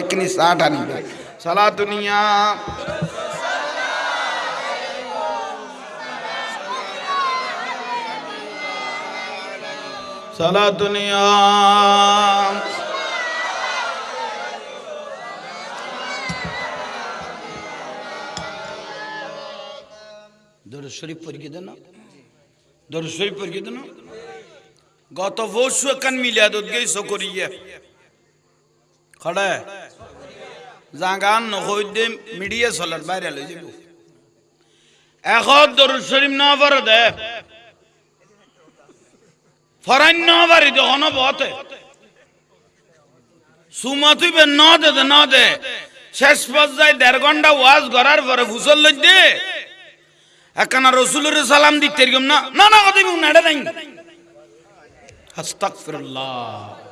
Acne ষাট আনিবে সালা দুনিয়া সালা দুনিয়া দরুদ শরীফ পড়িয়ে দেন দরুদ শরীফ পড়িয়ে দেন গত পরশু একান মিলিয়াদত গেছ করিয়ে খড়ে জাগান নহইদে মিডিয়া চলার বাইরে লই যাব এখন দরুদ শরীফ না পারে দে ফরান্য বাড়ি যখন বতে সুমা বে ন দে দে ন দে শেষ পর্যায়ে দেড় ঘণ্টা ওয়াজ করার পরে ফুসল লই দে একখানা রসুলের সালাম দিতে না না না কথা নাই আস্তাগফিরুল্লাহ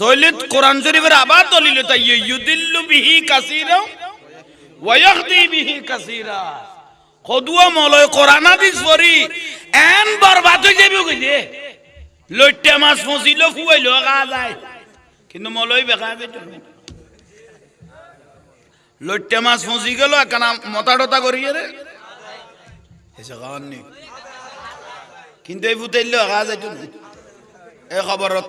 তৈলে কোরআন শরীফের আবার দলিল তাই ইউদিল্লু বিহি কাসীরা ওয়া ইয়াহদি বিহি কাসীরা। খদুয়া মলয় কোরআন, হাদিস পড়ি এন বরবাদ হয়ে যাবে কই দে লইট্টা মাছ ফসিল ফুয়াইল গা যায়। কিন্তু মলয় বেকা বেটো লইট্টা মাছ ফসি গেল, একখানা মতা টতা করিয়ে রে এসে খাওয়ার নেই। কিন্তু এই ফুটাইল গা যাইতো এই খবরত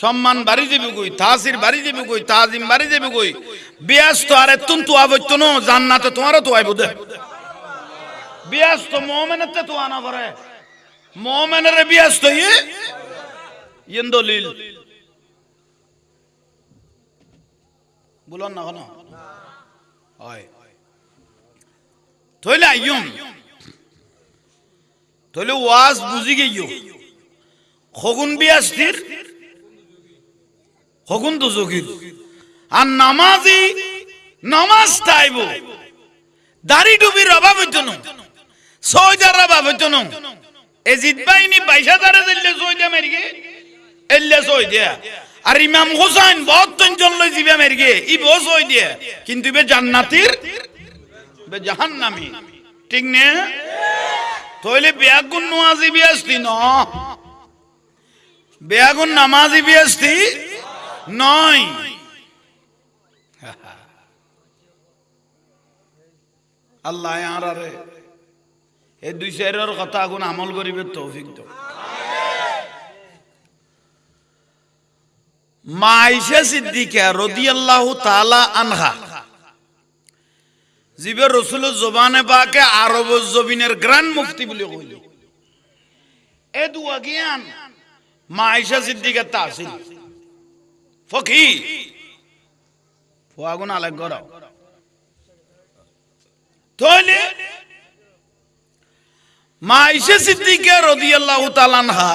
সম্মান বাড়ি যাবে কই, তাসির বাড়ি যাবে কই, তাজিম বাড়ি যাবে কই? ব্যস্ত আরে তুন তো আবত্য নো, জান্নাতে তোমারও তো আইব দে। ব্যস্ত মোমেনের তো আনা করে মোমেনের ব্যস্ত ইয়ে ইয়েন দলিল। বলুন না কোনো? তইলে আইয়ম। তইলে ওয়াজ বুঝি গেইও খগুন বিয়াস্তির খগুন তো জকির আর নামাজি নামাজ তাইব। দাড়ি ডুবির অভাব হইতো না। ছয়দার অভাব হইতো না। এজিদ বাহিনী বাইশ হাজারে দিলে ছয়দা মেরিগে, এল্লে ছয় দিয়া আর ইমাম হোসাইন বহত্তর জন লই জিবে মেরিগে ই বহ ছয় দিয়া কিন্তু বে জান্নাতির বে জাহান্নামি। ঠিক নে? তইলে বেয়াগুন নামাজি বিয়াস্তি ন। বেয়াগুন নামাজি বিয়াস্তি নয়। আল্লাহ আরে এই দুই কথা আগুন আমল করিবে তৌফিক তো মাইশা সিদ্দিকা রদিয়াল্লাহু তাআলা আনহা। জিবে রসুল জবানে পাকে আরব জবিনের গ্রান্ড মুফতি বলে কইল। এ দুয়া জ্ঞান মাইশা সিদ্দিকা তাসিল ফকি। ফুয়াগুন আলেক গরাও তাহলে মাইশা সিদ্দিকা রাদিয়াল্লাহু তাআলা আনহা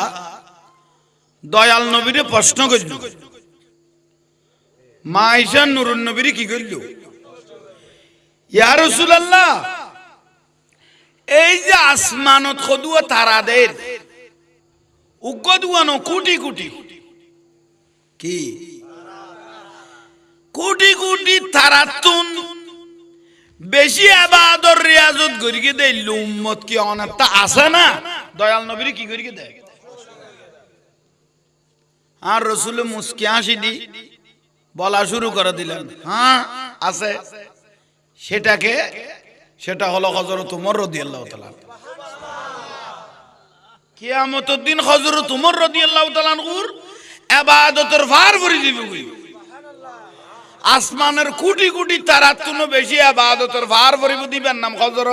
দয়াল নবীরে প্রশ্ন করল মাইশা নুরুন নবীরে কি করল? ইয়া রাসূলুল্লাহ এই যে আসমানত খদুয়া তারাদের উগ্গদুয়ানো কোটি কোটি। কি? কোটি কোটি তারাতুন বেশি আবাদর রিয়াজত করিকে দেয় উম্মত কি অনেকটা আছে না? দয়াল নবীর কি করিকে দেয়? আর রসুল মুসকি হাসি দি বলা শুরু করে দিলেন হ্যাঁ আছে। সেটাকে, সেটা হলো হজরত উমর রদি আল্লাহ কিয়ামতের দিন হজরত উমর রদি আল্লাহ তালানকুর আবাদতের ভার ভরি দিবে আসমানের কোটি কোটি তারার তুনো বেশি, আবাদতের ভার ভরিব দিবেন নাম খজর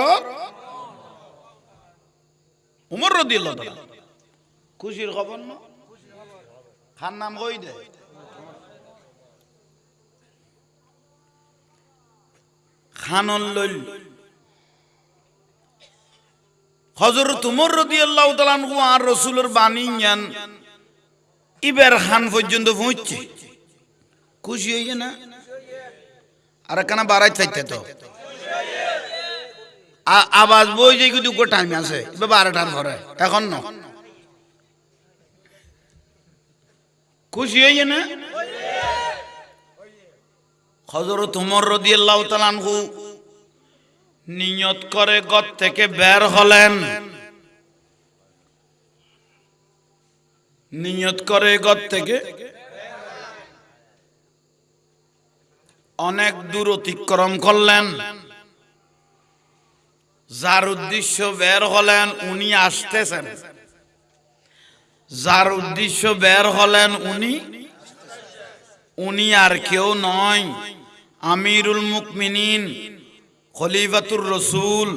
উমর রদিল খুশির খবর না? খান নাম কই দে? খানন লইল। হজরত উমর রদিয়াল্লাহু তাআলা আনহু আর রাসূলের বাণী জ্ঞান ইবের খান পর্যন্ত পৌঁছছে খুশি হইছে না? আর কেনা বাড়াই চাইতে তো? আ- আওয়াজ বই যে কিন্তু টাইম আছে বারোটার পরে এখন ন। খুশি হইছে না হজরত উমর রদিয়াল্লাহু তাআলা আনহু নিয়ত করে গত থেকে বের হলেন। নিয়ত করে গত থেকে অনেক দূর অতিক্রম করলেন। যার উদ্দেশ্য বের হলেন, উনি আসতেছেন। যার উদ্দেশ্য বের হলেন, উনি উনি আর কেউ নয়, আমিরুল মুকমিনিন, খলিফাতুর রসুল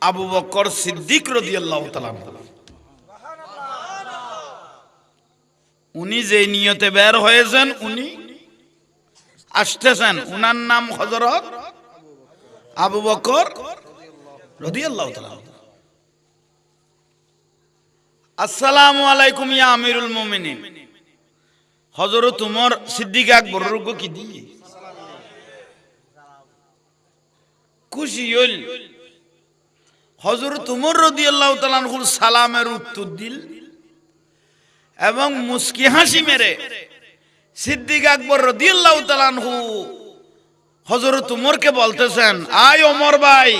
আবু বকর সিদ্দিক রদিয়াল্লাহু তাআলা উনি যে নিয়তে বের হয়েছেন, উনি আসতেছেন। উনার নাম হজরত আবু বকর রদিয়াল্লাহু আসসালামু আলাইকুম ইয়া আমিরুল মুমিনিন। হজরত উমর সিদ্দিক আকবর রুগো কি দিয়ে? খুশি হইল হজরত উমর রদিয়াল্লাহু তাআলা সালামের উত্তর দিল এবং মুস্কি হাসি মেরে সিদ্দিক আকবর রদিয়াল্লাহু তাআলা আনহু। হজরত উমরকে বলতেছেন, আয় ওমর ভাই,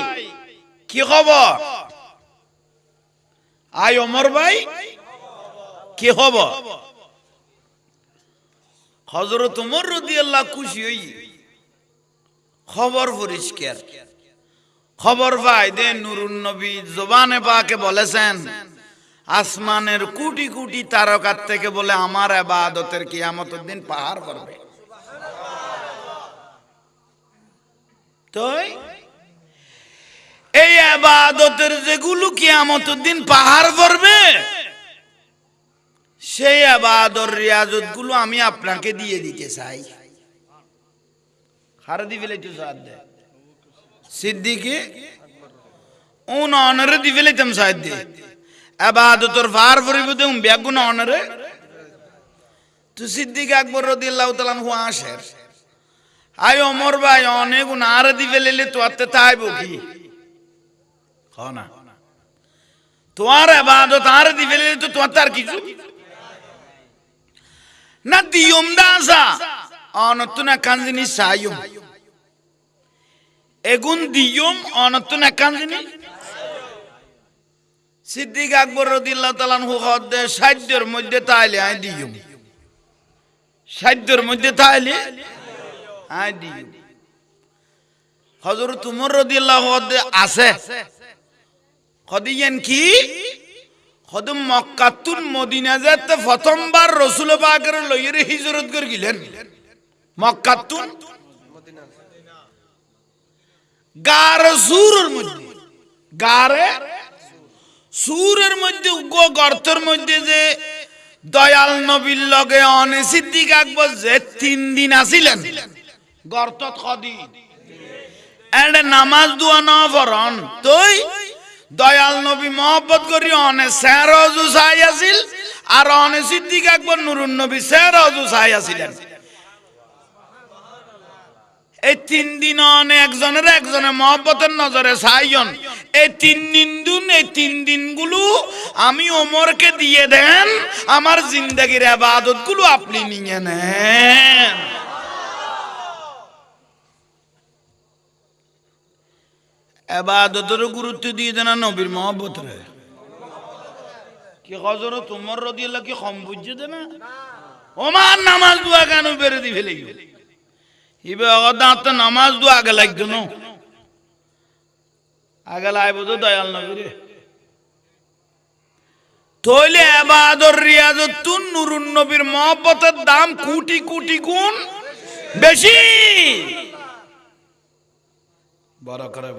কি খবর? আয় ওমর ভাই, কি খবর? হজরত উমর রদিয়াল্লাহ খুশি হই। খবর পরিষ্কার। খবর ভাই দে নুরুন নবী জবানে পাকে বলেছেন আসমানের কোটি কোটি তারকার থেকে বলে আমার আবাদতের কিয়ামতের দিন পাহাড় করবে। তাই? এই আবাদতের যেগুলো কিয়ামতের দিন পাহাড় করবে, সেই আবাদর রিয়াজতগুলো আমি আপনাকে দিয়ে দিতে চাই। হারে দি ফেলে সাথ দে। সিদ্দিকে উন অনরে দি ফেলে তেম সাথ দে। আবাদতর ফার ফরিব দে উম ব্যাগুন অনরে তো সিদ্দিক আকবর রদিয়াল্লাহু তাআলা হু আসের আই ওমর ভাই, অনেক আর দি ফেলেলে তো আতে তাইব কি? না। তোমার আবাদত আর দি ফেলেলে তো তোমার তার কিছু? na diyom dansa anotuna kanzini sayum egun diyom anotuna kanzini Siddique আকবর রদিল্লাহ তালান হু হদ্দে সাধ্যের মধ্যে তাইলে আই দিয়ম। সাধ্যের মধ্যে তাইলে আই দিয়ম। হজরত উমর রদিল্লাহ হদ্দে আছে। হদিয়েন কি? হদম মক্কাতুন মদিনা যেতে প্রথমবার রসুল পাকের লইয়ের হিজরত করে গেলেন। মক্কাতুন গার সুরের মধ্যে। গারে সুরের মধ্যে, উগ্র গর্তের মধ্যে যে দয়াল নবীর লগে অনে সিদ্দিক আকবর যে তিন দিন আসিলেন। গর্তত কদিন। এন্ড নামাজ দুয়া না ফরন তুই দয়াল নবী মহব্বত করি অনে স্যার অজু সাই আছিল আর অনে সিদ্দিক আকবর নুরুন নবী স্যার অজু সাই আছিলেন এই তিন দিন অনে একজনের একজনের মহব্বতের নজরে সাইজন এই তিন দিন দুন এই তিন দিনগুলো আমি ওমরকে দিয়ে দেন, আমার জিন্দগির আবাদতগুলো আপনি নিয়ে নেন। গুরুত্ব দিয়ে দেন নবীর কি হজর কি কম বুঝছে দে না? ওমার নামাজ দুয়া কেন বেড়ে দি ফেলে ইবে দাঁত নামাজ দু আগে লাগতো ন? আগে লাইব তো দয়াল নবী রে তৈলে আবাদর নুরুন নবীর মহব্বতের দাম গুণ বেশি। বড় করে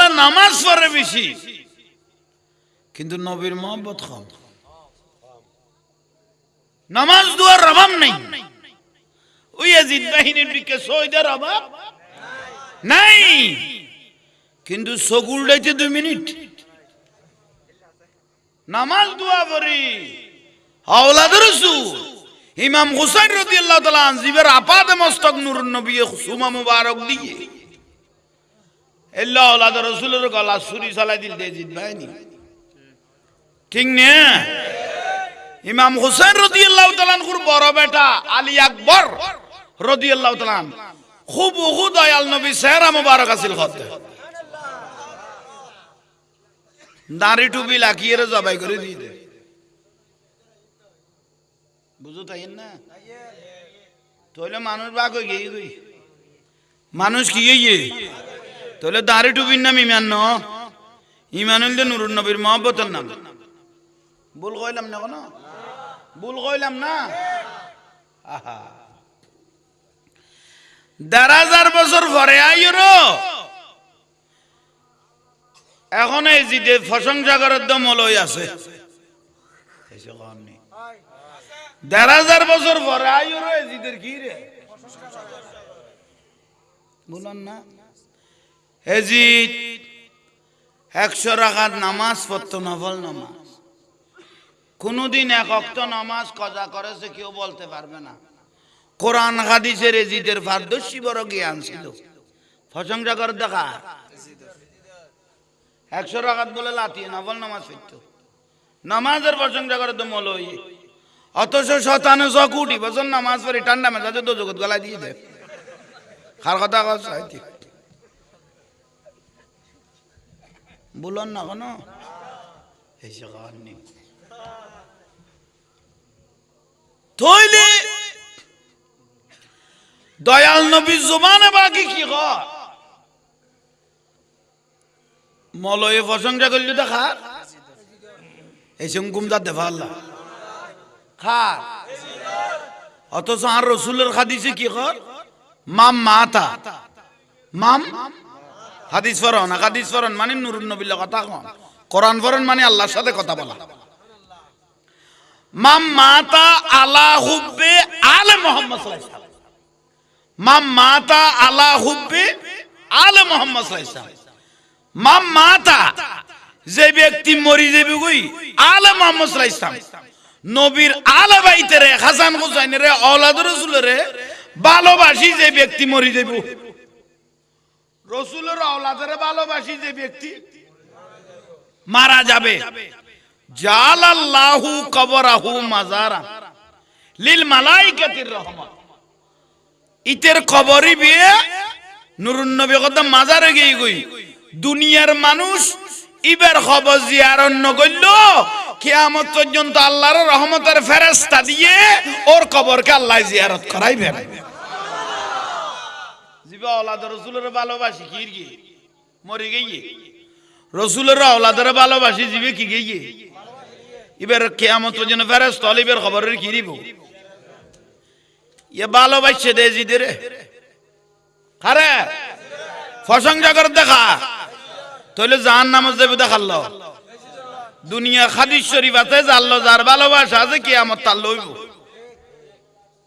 না? নামাজ পড়ে বেশি। কিন্তু নবীর মোহাম্মত কম। নামাজ দুয়ার অভাব নেই। ওই আজিদ বাহিনীর দিকে অভাব নাই। কিন্তু ডাইতে দুই মিনিট। নামাজ দোয়া করি। আওলাদ রসুল ইমাম হুসাইন তাআলা জিবের আপাদ মস্তক নূর নবী সুমা মুবারক দিয়ে। এল্লা আওলাদ রসুলের গলা ছুরি চালাই দিল, দে জিদ বাহিনী ঠিক নে? ইমাম হুসেন রদিয়াল্লাহু তাআলা খুর বড় বেটা আলী আকবর। রদিয়াল্লাহু তাআলা খুব বহু দয়াল নবী সেহরা মুবারক আছিল হতে দাড়ি টুপি লাকিয়ে জবাই করে দিয়ে দে। বুঝো তাই না? তাহলে মানুষ বাক হয়ে গিয়ে গই। মানুষ কি গিয়ে তাহলে দাড়ি টুপির নাম ইমান ন। ইমান হইলে নুরুন নবীর মহব্বতের নাম। ভুল কইলাম না কোনো? ভুল কইলাম না? আহা। দেড় হাজার বছর পরে আইর এখন এই জিদে প্রশংসা করার দম লই আছে। দেড় হাজার বছর পরে আইর কি রে? বলুন না। এজিদ একশো রাখার নামাজ পড়তো, নফল নামাজ। কোনোদিন এক অক্ত নামাজ কজা করেছে কেউ বলতে পারবে না। কোরআন, হাদিসের এজিদের পারদর্শী বড় জ্ঞান ছিল। প্রশংসা করে দেখা। একশো রাখাত বলে লাতিয়ে নফল নামাজ পড়তো। নামাজের প্রশংসা করে তো মলই। অথচ শতানু ছ কোটি বছর নামাজ পড়ি ঠান্ডা মেজাজে তো জগৎ গলায় দিয়ে দেয়। খার কথা কথা বলুন না কেন? এসে খাওয়ার নেই তৈলে দয়াল নবী জুবানে বাকি কি কর মলয়ে প্রশংসা করলি তো এই সঙ্কুম যা দেফা আল্লাহ। অথচ আর রসুলের খাদিছে কি কর মাম মাতা। মাম? হাদিস ফরন হাদিস ফরন মানে নুরুন নবীর কথা কন। কোরআন ফরন মানে আল্লাহর সাথে কথা বলা। মাম মাতা আলা হুব্বে আলে মোহাম্মদ সাল্লাল্লাহু আলাইহি মাম মাতা আলা হুব্বে আলে মোহাম্মদ। মাম মাতা যে ব্যক্তি মরি যাবে কই? আলে মোহাম্মদ আলাইহি নবীর আলে বাইতে রে, হাসান হুসাইন রে, আওলাদ রাসূল রে, ভালোবাসি যে ব্যক্তি মরি যাবে। রসুলের আওলাদের ভালোবাসি যে ব্যক্তি মারা যাবে। জালাল্লাহু কবরাহু মাজারা লিল মালাইকাতির রহমত ইতের কবরি বিয়ে, নুরুন নবী কথা মাজারে গিয়ে গই দুনিয়ার মানুষ ইবের খবর জিয়ারণ নগল্য কিয়ামত পর্যন্ত আল্লাহর রহমতের ফেরেস্তা দিয়ে ওর কবরকে আল্লাহ জিয়ারত করাইবেন জিবা আওলাদ রসুলের ভালোবাসি কি গিয়ে মরে গিয়ে। রসুলের আওলাদের ভালোবাসি জিবে কি গিয়ে? এবার কেয়ামত পর্যন্ত ফেরেস তলিবের খবরের কি দিব ইয়ে ভালোবাসছে দে জিদের খারে? প্রশংসা করে দেখা। তাহলে জাহান নামাজ দেবে দেখাল দুনিয়া খাদিস শরীফ আছে জানলো যার ভালোবাসা আছে কি আমার তার লইব।